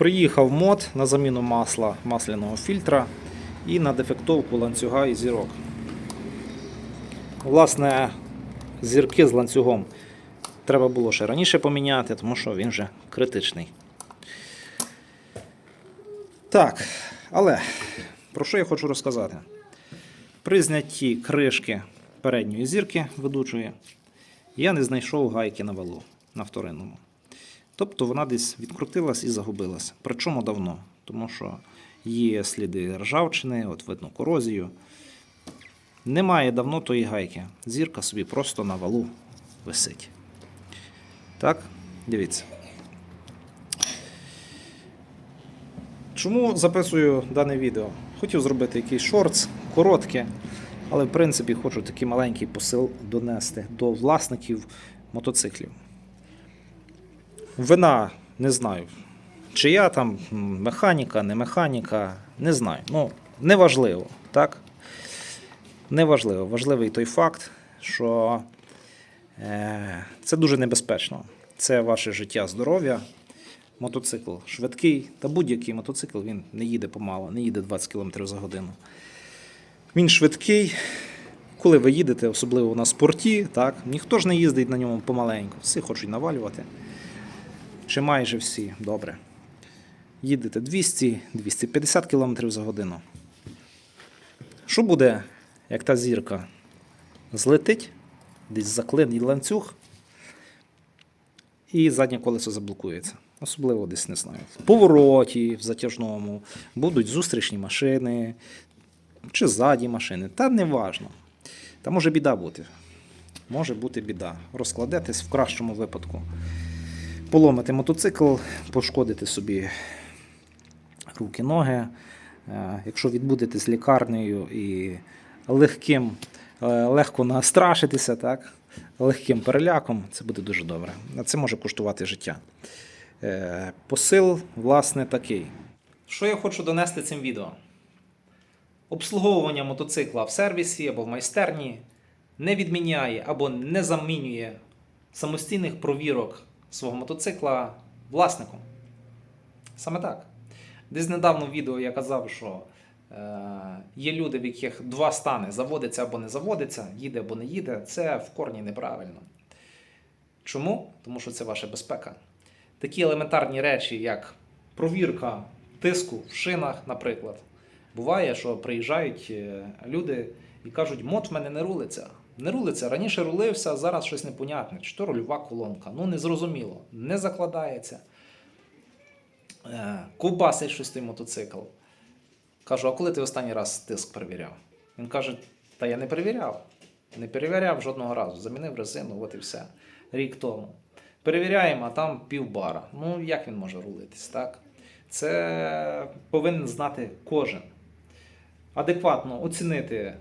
Приїхав мод на заміну масла масляного фільтра і на дефектовку ланцюга і зірок. Власне, зірки з ланцюгом треба було ще раніше поміняти, тому що він вже критичний. Так, але про що я хочу розказати? При знятті кришки передньої зірки ведучої я не знайшов гайки на валу на вторинному. Тобто вона десь відкрутилась і загубилась. Причому давно, тому що є сліди ржавчини, от видно корозію. Немає давно тої гайки. Зірка собі просто на валу висить. Так, дивіться. Чому записую дане відео? Хотів зробити якийсь шортс, коротке, але в принципі хочу такий маленький посил донести до власників мотоциклів. Вина не знаю. Чи я там механіка, не механіка, не знаю. Ну, неважливо, так? Неважливо. Важливий той факт, що е, це дуже небезпечно. Це ваше життя, здоров'я. Мотоцикл швидкий, та будь-який мотоцикл він не їде помало, не їде 20 км за годину. Він швидкий. Коли ви їдете, особливо на спорті, так, ніхто ж не їздить на ньому помаленьку. Всі хочуть навалювати. Чи майже всі, добре. Їдете 200-250 км за годину. Що буде, як та зірка злетить, десь заклинить ланцюг, і заднє колесо заблокується. Особливо десь не знаю. В повороті, в затяжному, будуть зустрічні машини чи ззаді машини. Та не важно. Та може біда бути. Може бути біда. Розкладетесь в кращому випадку. Поломити мотоцикл, пошкодити собі руки, ноги. Е, Якщо відбудетесь лікарнею і легким, е, легко настрашитися, так? легким переляком, це буде дуже добре. Це може коштувати життя. Е, Посил, власне, такий. Що я хочу донести цим відео? Обслуговування мотоцикла в сервісі або в майстерні не відміняє або не замінює самостійних провірок свого мотоцикла власником. Саме так. Десь недавно в відео я казав, що е, є люди, в яких два стани заводиться або не заводиться, їде або не їде. Це в корні неправильно. Чому? Тому що це ваша безпека. Такі елементарні речі, як провірка тиску в шинах, наприклад. Буває, що приїжджають е, люди і кажуть, мод в мене не рулиться. Не рулиться. Раніше рулився, зараз щось непонятне. Чи то рульова колонка. Ну, незрозуміло. Не закладається. Е, Ковбасить щось той мотоцикл. Кажу, а коли ти останній раз тиск перевіряв? Він каже: Та я не перевіряв. Не перевіряв жодного разу. Замінив резину, от і все. Рік тому. Перевіряємо, а там півбара. Ну, як він може рулитись, так? Це повинен знати кожен. Адекватно оцінити,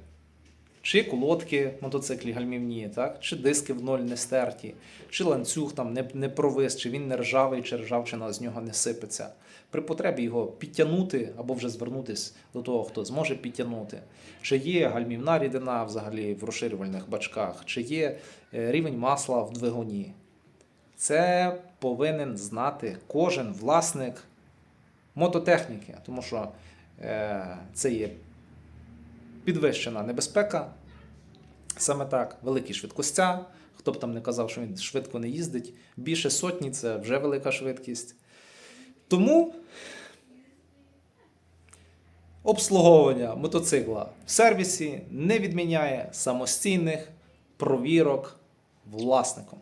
чи колодки мотоциклі гальмівні, так? чи диски в ноль не стерті, чи ланцюг там не, не провис, чи він не ржавий, чи ржавчина з нього не сипеться. При потребі його підтягнути або вже звернутися до того, хто зможе підтягнути. Чи є гальмівна рідина взагалі в розширювальних бачках, чи є е, рівень масла в двигуні. Це повинен знати кожен власник мототехніки, тому що е, це є підвищена небезпека. Саме так, великі швидкостя. Хто б там не казав, що він швидко не їздить, більше сотні це вже велика швидкість. Тому обслуговування мотоцикла в сервісі не відміняє самостійних провірок власником.